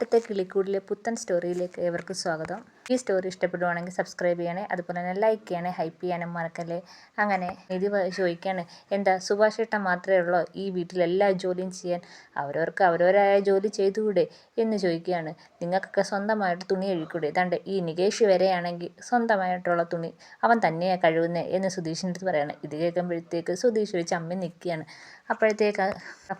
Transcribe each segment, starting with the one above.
കാട്ടത്തെ കിളിക്കൂടിലെ പുത്തൻ സ്റ്റോറിയിലേക്ക് ഏവർക്കും സ്വാഗതം. ഈ സ്റ്റോറി ഇഷ്ടപ്പെടുവാണെങ്കിൽ സബ്സ്ക്രൈബ് ചെയ്യണേ അതുപോലെ തന്നെ ലൈക്ക് ചെയ്യണേ ഹൈപ്പ് ചെയ്യാനും മറക്കല്ലേ. അങ്ങനെ നിധി ചോദിക്കാണ് എന്താ സുഭാഷ് ഏട്ടൻ മാത്രമേ ഉള്ളോ ഈ വീട്ടിലെല്ലാ ജോലിയും ചെയ്യാൻ? അവരവർക്ക് അവരവരായ ജോലി ചെയ്തുകൂടെ? എന്ന് ചോദിക്കുകയാണ്. നിങ്ങൾക്കൊക്കെ സ്വന്തമായിട്ട് തുണി കഴുകൂടെ ഇതാണ്ട് ഈ നികേഷ് വരെയാണെങ്കിൽ സ്വന്തമായിട്ടുള്ള തുണി അവൻ തന്നെയാണ് കഴുകുന്നത് എന്ന് സുധീഷിന്റെ അടുത്ത് പറയുകയാണ് ഇത് കേൾക്കുമ്പോഴത്തേക്ക് സുധീഷ് ഒരു ചമ്മി നിൽക്കുകയാണ്. അപ്പോഴത്തേക്ക്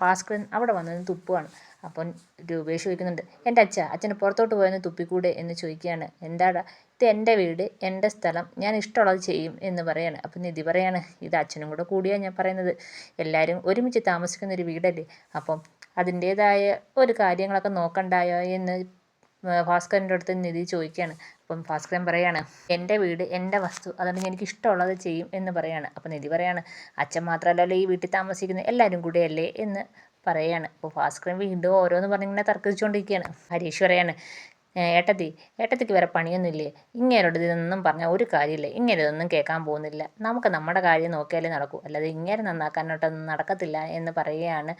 ഭാസ്കരൻ അവിടെ വന്നത് തുപ്പുവാണ്. അപ്പം രൂപേഷ് ചോദിക്കുന്നുണ്ട് എന്റെ അച്ഛ അച്ഛന് പുറത്തോട്ട് പോയെന്ന് തുപ്പിക്കൂടെ? എന്ന് ചോദിക്കുകയാണ്. എന്താടാ ഇത് എന്റെ വീട് എന്റെ സ്ഥലം ഞാൻ ഇഷ്ടമുള്ളത് ചെയ്യും എന്ന് പറയാണ്. അപ്പം നിധി പറയാണ് ഇത് അച്ഛനും കൂടെ കൂടിയാണ് ഞാൻ പറയുന്നത്. എല്ലാവരും ഒരുമിച്ച് താമസിക്കുന്ന ഒരു വീടല്ലേ? അപ്പം അതിന്റേതായ ഒരു കാര്യങ്ങളൊക്കെ നോക്കണ്ടായോ? എന്ന് ഭാസ്കരന്റെ അടുത്ത് നിധി ചോദിക്കുകയാണ്. അപ്പം ഭാസ്കരൻ പറയാണ് എന്റെ വീട് എന്റെ വസ്തു അതുകൊണ്ട് എനിക്ക് ഇഷ്ടമുള്ളത് ചെയ്യും എന്ന് പറയാണ്. അപ്പം നിധി പറയാണ് അച്ഛൻ മാത്രമല്ലല്ലോ ഈ വീട്ടിൽ താമസിക്കുന്നത് എല്ലാവരും കൂടെയല്ലേ? എന്ന് പറയാണ്. അപ്പോൾ ഭാസ്കരൻ വീണ്ടും ഓരോന്ന് പറഞ്ഞിങ്ങനെ തർക്കിച്ചുകൊണ്ടിരിക്കുകയാണ് ഹരീഷ് പറയാണ് ഏട്ടത്തി ഏട്ടത്തിക്ക് വേറെ പണിയൊന്നുമില്ലേ? ഇങ്ങേരോട് ഇതൊന്നും പറഞ്ഞാൽ ഒരു കാര്യമില്ല. ഇങ്ങനെ ഇതൊന്നും കേൾക്കാൻ പോകുന്നില്ല. നമുക്ക് നമ്മുടെ കാര്യം നോക്കിയാലേ നടക്കൂ. അല്ലാതെ ഇങ്ങനെ നന്നാക്കാനോട്ടൊന്നും നടക്കത്തില്ല എന്ന് പറയുകയാണ്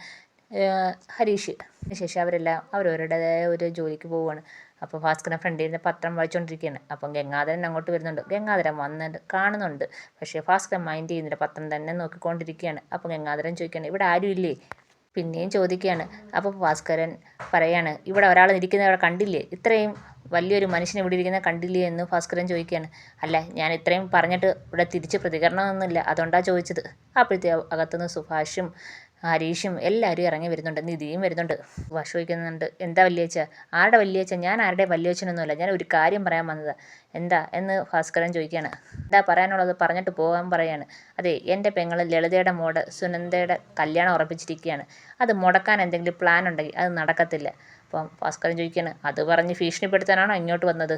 ഹരീഷ്. ശേഷം അവരെല്ലാം അവരവരുടേതായ ഒരു ജോലിക്ക് പോവുകയാണ്. അപ്പോൾ ഭാസ്കരൻ ഫ്രണ്ടിൽ നിന്ന് പത്രം വായിച്ചുകൊണ്ടിരിക്കുകയാണ് അപ്പം ഗംഗാധരൻ അങ്ങോട്ട് വരുന്നുണ്ട്. ഗംഗാധരൻ വന്നിട്ട് കാണുന്നുണ്ട്. പക്ഷേ ഭാസ്കരൻ മൈൻഡ് ചെയ്യുന്നില്ല. പത്രം തന്നെ നോക്കിക്കൊണ്ടിരിക്കുകയാണ് അപ്പോൾ ഗംഗാധരൻ ചോദിക്കുകയാണ് ഇവിടെ ആരും ഇല്ലേ പിന്നെയും ചോദിക്കുകയാണ്. അപ്പോൾ ഭാസ്കരൻ പറയാണ് ഇവിടെ ഒരാൾ ഇരിക്കുന്നത് അവിടെ കണ്ടില്ലേ? ഇത്രയും വലിയൊരു മനുഷ്യൻ ഇവിടെ ഇരിക്കുന്ന കണ്ടില്ലേ? എന്ന് ഭാസ്കരൻ ചോദിക്കുകയാണ്. അല്ല ഞാൻ ഇത്രയും പറഞ്ഞിട്ട് ഇവിടെ തിരിച്ച് പ്രതികരണമൊന്നുമില്ല. അതുകൊണ്ടാണ് ചോദിച്ചത്. അപ്പോഴത്തെ അകത്തുനിന്ന് സുഭാഷും ഹരീഷും എല്ലാവരും ഇറങ്ങി വരുന്നുണ്ട്. നിധിയും വരുന്നുണ്ട്. സുഭാഷ് വയ്ക്കുന്നുണ്ട്. എന്താ വല്യച്ഛ? ആരുടെ വല്യച്ഛ? ഞാൻ ആരുടെ വല്യച്ഛനൊന്നുമല്ല. ഞാൻ ഒരു കാര്യം പറയാൻ വന്നത്. എന്താ? എന്ന് ഭാസ്കരൻ ചോദിക്കുകയാണ് എന്താ പറയാനുള്ളത്? പറഞ്ഞിട്ട് പോകാൻ പറയാണ്. അതെ എന്റെ പെങ്ങൾ ലളിതയുടെ മോട് സുനന്ദയുടെ കല്യാണം ഉറപ്പിച്ചിരിക്കുകയാണ്. അത് മുടക്കാൻ എന്തെങ്കിലും പ്ലാൻ ഉണ്ടെങ്കിൽ അത് നടക്കത്തില്ല. അപ്പം ഭാസ്കരൻ ചോദിക്കുകയാണ് അത് പറഞ്ഞ് ഭീഷണിപ്പെടുത്താനാണോ ഇങ്ങോട്ട് വന്നത്?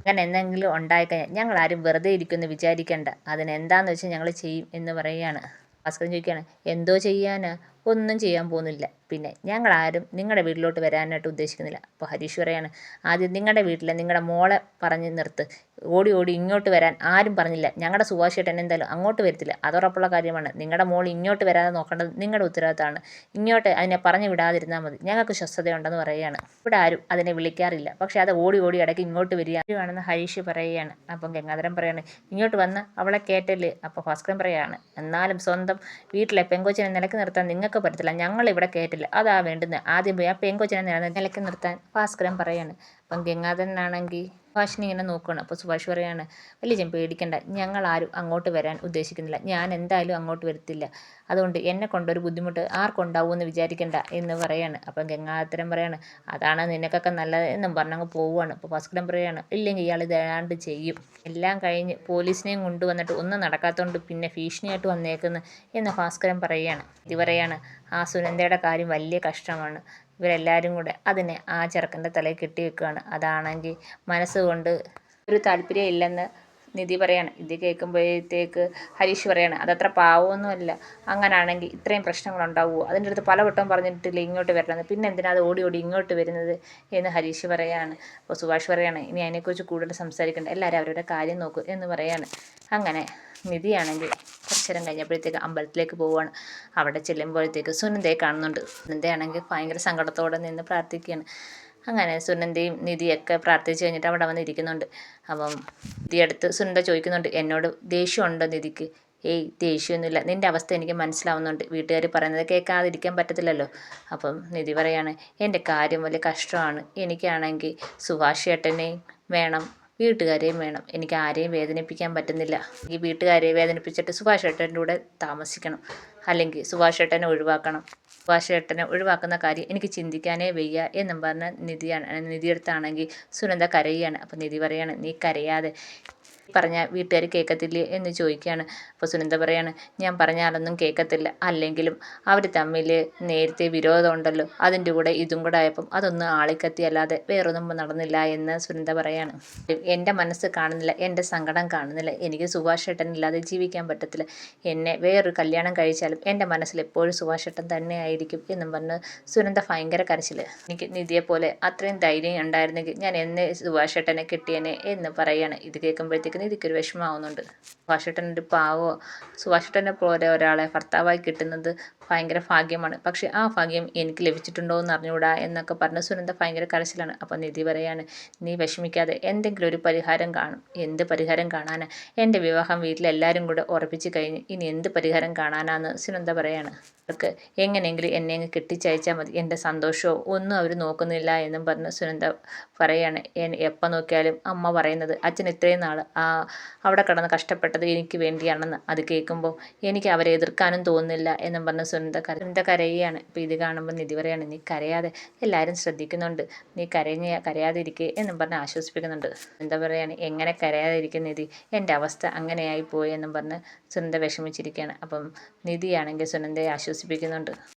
അങ്ങനെ എന്തെങ്കിലും ഉണ്ടായിക്കഴിഞ്ഞാൽ ഞങ്ങൾ ആരും വെറുതെ ഇരിക്കുമെന്ന് വിചാരിക്കേണ്ട. അതിനെന്താന്ന് വെച്ചാൽ ഞങ്ങൾ ചെയ്യും എന്ന് പറയുകയാണ്. ഭാസ്കരൻ ചോദിക്കുകയാണ് എന്തോ ചെയ്യാനാ? ഒന്നും ചെയ്യാൻ പോകുന്നില്ല. പിന്നെ ഞങ്ങളാരും നിങ്ങളുടെ വീട്ടിലോട്ട് വരാനായിട്ട് ഉദ്ദേശിക്കുന്നില്ല. അപ്പോൾ ഹരീഷ് പറയാണ് ആദ്യം നിങ്ങളുടെ വീട്ടിലെ നിങ്ങളുടെ മോളെ പറഞ്ഞ് നിർത്ത്. ഓടി ഓടി ഇങ്ങോട്ട് വരാൻ ആരും പറഞ്ഞില്ല. ഞങ്ങളുടെ സുഭാഷേട്ടൻ എന്തായാലും അങ്ങോട്ട് വരത്തില്ല. അതുറപ്പുള്ള കാര്യമാണ്. നിങ്ങളുടെ മോൾ ഇങ്ങോട്ട് വരാതെ നോക്കേണ്ടത് നിങ്ങളുടെ ഉത്തരവാദിത്തമാണ്. ഇങ്ങോട്ട് അതിനെ പറഞ്ഞു വിടാതിരുന്നാൽ മതി. ഞങ്ങൾക്ക് സ്വസ്ഥതയുണ്ടെന്ന് പറയുകയാണ്. ഇവിടെ ആരും അതിനെ വിളിക്കാറില്ല. പക്ഷേ അത് ഓടി ഓടി ഇടയ്ക്ക് ഇങ്ങോട്ട് വരികയാണെന്ന് ഹരീഷ് പറയുകയാണ്. അപ്പം ഗംഗാധരൻ പറയാണ് ഇങ്ങോട്ട് വന്ന് അവളെ കേട്ടല്ലേ അപ്പോൾ ഭാസ്കരൻ പറയാണ് എന്നാലും സ്വന്തം വീട്ടിലെ പെങ്കൊച്ചിനെ നിലയ്ക്ക് നിർത്താൻ നിങ്ങൾക്ക് പറ്റത്തില്ല. ഞങ്ങൾ ഇവിടെ കേട്ടില്ല. അതാ വേണ്ടുന്നത്. ആദ്യം പോയി ആ പെങ്കൊച്ചിനെ നില- നിലയ്ക്ക് നിർത്താൻ ഭാസ്കരൻ പറയാണ്. അപ്പം ഗംഗാധരനാണെങ്കിൽ സുഭാഷിനെ ഇങ്ങനെ നോക്കുകയാണ് അപ്പോൾ സുഭാഷ് പറയുകയാണ് വലിയ പേടിക്കണ്ട. ഞങ്ങൾ ആരും അങ്ങോട്ട് വരാൻ ഉദ്ദേശിക്കുന്നില്ല. ഞാൻ എന്തായാലും അങ്ങോട്ട് വരത്തില്ല. അതുകൊണ്ട് എന്നെ കൊണ്ടൊരു ബുദ്ധിമുട്ട് ആർക്കുണ്ടാവുമെന്ന് വിചാരിക്കണ്ട എന്ന് പറയാണ്. അപ്പം ഗംഗാധരൻ പറയാണ് അതാണ് നിനക്കൊക്കെ നല്ലതെന്നും പറഞ്ഞങ്ങ് പോവുകയാണ് അപ്പോൾ ഭാസ്കരൻ പറയാണ് ഇല്ലെങ്കിൽ ഇയാൾ ഇതാണ്ട് ചെയ്യും. എല്ലാം കഴിഞ്ഞ് പോലീസിനെയും കൊണ്ടുവന്നിട്ട് ഒന്നും നടക്കാത്തതുകൊണ്ട് പിന്നെ ഭീഷണിയായിട്ട് വന്നേക്കുന്നു എന്ന് ഭാസ്കരൻ പറയുകയാണ് ഇത് പറയാണ് ആ സുനന്ദയുടെ കാര്യം വലിയ കഷ്ടമാണ്. ഇവരെല്ലാവരും കൂടെ അതിനെ ആ ചെറുക്കന്റെ തലയിൽ കെട്ടി വെക്കുകയാണ് അതാണെങ്കിൽ മനസ്സുകൊണ്ട് ഒരു താല്പര്യം ഇല്ലെന്ന് നിധി പറയാണ്. ഇത് കേൾക്കുമ്പോഴത്തേക്ക് ഹരീഷ് പറയാണ് അതത്ര പാവമൊന്നുമല്ല. അങ്ങനാണെങ്കിൽ ഇത്രയും പ്രശ്നങ്ങളുണ്ടാവുമോ? അതിന്റെ അടുത്ത് പലവട്ടം പറഞ്ഞിട്ടില്ല ഇങ്ങോട്ട് വരണമെന്ന്. പിന്നെ എന്തിനാ അത് ഓടി ഓടി ഇങ്ങോട്ട് വരുന്നത് എന്ന് ഹരീഷ് പറയാണ്. അപ്പോൾ സുഭാഷ് പറയാണ് ഇനി അതിനെക്കുറിച്ച് കൂടുതൽ സംസാരിക്കണ്ട. എല്ലാവരും അവരുടെ കാര്യം നോക്കൂ എന്ന് പറയാണ്. അങ്ങനെ നിധിയാണെങ്കിൽ നേരം കഴിഞ്ഞപ്പോഴത്തേക്ക് അമ്പലത്തിലേക്ക് പോവുകയാണ്. അവിടെ ചെല്ലുമ്പോഴത്തേക്ക് സുനന്ദയെ കാണുന്നുണ്ട്. സുനന്ദയാണെങ്കിൽ ഭയങ്കര സങ്കടത്തോടെ നിന്ന് പ്രാർത്ഥിക്കുകയാണ്. അങ്ങനെ സുനന്ദയും നിധിയൊക്കെ പ്രാർത്ഥിച്ച് കഴിഞ്ഞിട്ട് അവിടെ വന്ന് ഇരിക്കുന്നുണ്ട് അപ്പം നിധി അടുത്ത് സുനന്ദ ചോദിക്കുന്നുണ്ട് എന്നോട് ദേഷ്യമുണ്ടോ നിധിക്ക്? ഏയ് ദേഷ്യമൊന്നുമില്ല. നിന്റെ അവസ്ഥ എനിക്ക് മനസ്സിലാവുന്നുണ്ട്. വീട്ടുകാർ പറയുന്നത് കേൾക്കാതിരിക്കാൻ പറ്റത്തില്ലല്ലോ. അപ്പം നിധി പറയാണ് എന്റെ കാര്യം വലിയ കഷ്ടമാണ്. എനിക്കാണെങ്കിൽ സുഭാഷ് ചേട്ടനെയും വേണം. വീട്ടുകാരെയും വേണം. എനിക്ക് ആരെയും വേദനിപ്പിക്കാൻ പറ്റുന്നില്ല. ഈ വീട്ടുകാരെ വേദനിപ്പിച്ചിട്ട് സുഭാഷ് ഏട്ടന്റെ കൂടെ താമസിക്കണം. അല്ലെങ്കിൽ സുഭാഷേട്ടനെ ഒഴിവാക്കണം. സുഭാഷേട്ടനെ ഒഴിവാക്കുന്ന കാര്യം എനിക്ക് ചിന്തിക്കാനേ വയ്യ എന്നും പറഞ്ഞ നിധിയാണ് നിധിയെടുത്താണെങ്കിൽ സുനന്ദ കരയുകയാണ്. അപ്പം നിധി പറയാണ് നീ കരയാതെ പറഞ്ഞ വീട്ടുകാർ കേൾക്കത്തില്ലേ എന്ന് ചോദിക്കുകയാണ്. അപ്പോൾ സുനന്ദ പറയാണ് ഞാൻ പറഞ്ഞാലൊന്നും കേൾക്കത്തില്ല അല്ലെങ്കിലും അവർ തമ്മിൽ നേരത്തെ വിരോധം ഉണ്ടല്ലോ. അതിന്റെ കൂടെ ഇതും കൂടെ ആയപ്പം അതൊന്നും ആളിക്കത്തി അല്ലാതെ വേറൊന്നും നടന്നില്ല എന്ന് സുനന്ദ പറയാണ്. എന്റെ മനസ്സ് കാണുന്നില്ല എന്റെ സങ്കടം കാണുന്നില്ല. എനിക്ക് സുഭാഷ് ഏട്ടൻ ഇല്ലാതെ ജീവിക്കാൻ പറ്റത്തില്ല. എന്നെ വേറൊരു കല്യാണം കഴിച്ചാലും എന്റെ മനസ്സിൽ എപ്പോഴും സുഭാഷ് ഏട്ടൻ തന്നെ ആയിരിക്കും എന്നും പറഞ്ഞ് സുനന്ദ ഭയങ്കര കരച്ചിൽ എനിക്ക് നിധിയെ പോലെ അത്രയും ധൈര്യം ഉണ്ടായിരുന്നെങ്കിൽ ഞാൻ എന്നെ സുഭാഷ് കിട്ടിയനെ എന്ന് പറയാണ്. ഇത് കേൾക്കുമ്പോഴത്തേക്ക് നിധിക്കൊരു വിഷമമാവുന്നുണ്ട്. സുഭാഷ് ഏട്ടൻ ഒരു പാവോ? സുഭാഷ് ഏട്ടനെ പോലെ ഒരാളെ ഭർത്താവായി കിട്ടുന്നത് ഭയങ്കര ഭാഗ്യമാണ്. പക്ഷേ ആ ഭാഗ്യം എനിക്ക് ലഭിച്ചിട്ടുണ്ടോ എന്ന് അറിഞ്ഞുകൂടാ എന്നൊക്കെ പറഞ്ഞ് സുനന്ദ ഭയങ്കര കരച്ചിലാണ്. അപ്പോൾ നിധി പറയാണ് നീ വിഷമിക്കാതെ എന്തെങ്കിലും ഒരു പരിഹാരം കാണും. എന്ത് പരിഹാരം കാണാനാ? എന്റെ വിവാഹം വീട്ടിലെല്ലാവരും കൂടെ ഉറപ്പിച്ച് കഴിഞ്ഞ് ഇനി എന്ത് പരിഹാരം കാണാനാന്ന് സുനന്ദ പറയാണ്. അവർക്ക് എങ്ങനെയെങ്കിലും എന്നെ അങ്ങ് കെട്ടിച്ചയച്ചാൽ മതി. എന്റെ സന്തോഷമോ ഒന്നും അവർ നോക്കുന്നില്ല എന്നും പറഞ്ഞ് സുനന്ദ പറയാണ്. എപ്പോൾ നോക്കിയാലും അമ്മ പറയുന്നത് അച്ഛൻ ഇത്രയും നാൾ അവിടെ കിടന്ന് കഷ്ടപ്പെട്ടത് എനിക്ക് വേണ്ടിയാണെന്ന്. അത് കേൾക്കുമ്പോൾ എനിക്ക് അവരെ എതിർക്കാനും തോന്നുന്നില്ല എന്നും പറഞ്ഞ് സുനന്ദ കര കരയുകയാണ്. അപ്പോൾ ഇത് കാണുമ്പോൾ നിധി പറയാണ് നീ കരയാതെ എല്ലാവരും ശ്രദ്ധിക്കുന്നുണ്ട്. നീ കരഞ്ഞ കരയാതിരിക്കുക എന്നും പറഞ്ഞ് ആശ്വസിപ്പിക്കുന്നുണ്ട്. എന്താ പറയാണ് എങ്ങനെ കരയാതിരിക്കും നിധി? എന്റെ അവസ്ഥ അങ്ങനെയായി പോയി എന്നും പറഞ്ഞ് സുനന്ദ വിഷമിച്ചിരിക്കുകയാണ്. അപ്പം നിധിയാണെങ്കിൽ സുനന്ദയെ ആശ്വസിപ്പിക്കുന്നുണ്ട്.